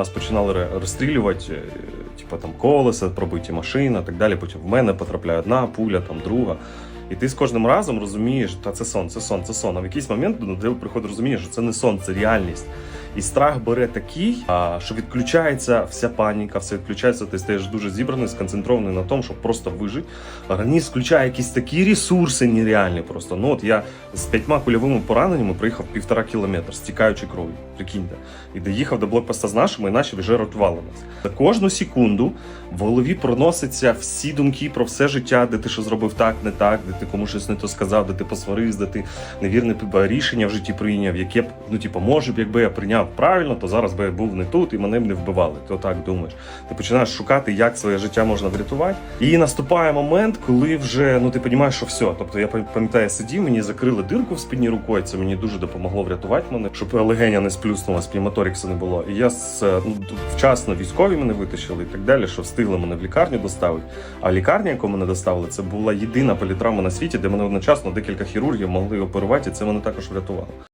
Нас починали розстрілювати, типу там колеса, пробиті машина, так далі. Потім в мене потрапляє одна пуля, там друга. І ти з кожним разом розумієш, та це сон, це сон, це сон. А в якийсь момент до приходить розуміння, що це не сон, це реальність. І страх бере такий, що відключається вся паніка, все відключається, ти стаєш дуже зібраний, сконцентрований на тому, щоб просто вижити. Організм включає якісь такі ресурси нереальні просто. Ну от я з п'ятьма кульовими пораненнями проїхав півтора кілометра, стікаючи кров'ю. Прикиньте. І доїхав до блокпоста з нашими, і наші вже рятували нас. За кожну секунду в голові проносяться всі думки про все життя, де ти що зробив так, не так, де ти комусь щось не то сказав, де ти посварився, де ти невірне рішення в житті прийняв, яке б, ну типу, може б, якби я прийняв правильно, то зараз би я був не тут і мене б не вбивали. Ти отак думаєш. Ти починаєш шукати, як своє життя можна врятувати. І наступає момент, коли вже ну ти розумієш, що все. Тобто я пам'ятаю, я сидів, мені закрили дирку в спині рукою. Це мені дуже допомогло врятувати мене, щоб легеня не сплюснула, пневмоторіксу не було. І я з, е, ну, вчасно військові мене витащили і так далі, що встигли мене в лікарню доставити. А лікарня, яку мене доставили, це була єдина політравма на світі, де мене одночасно декілька хірургів могли оперувати, і це мене також врятувало.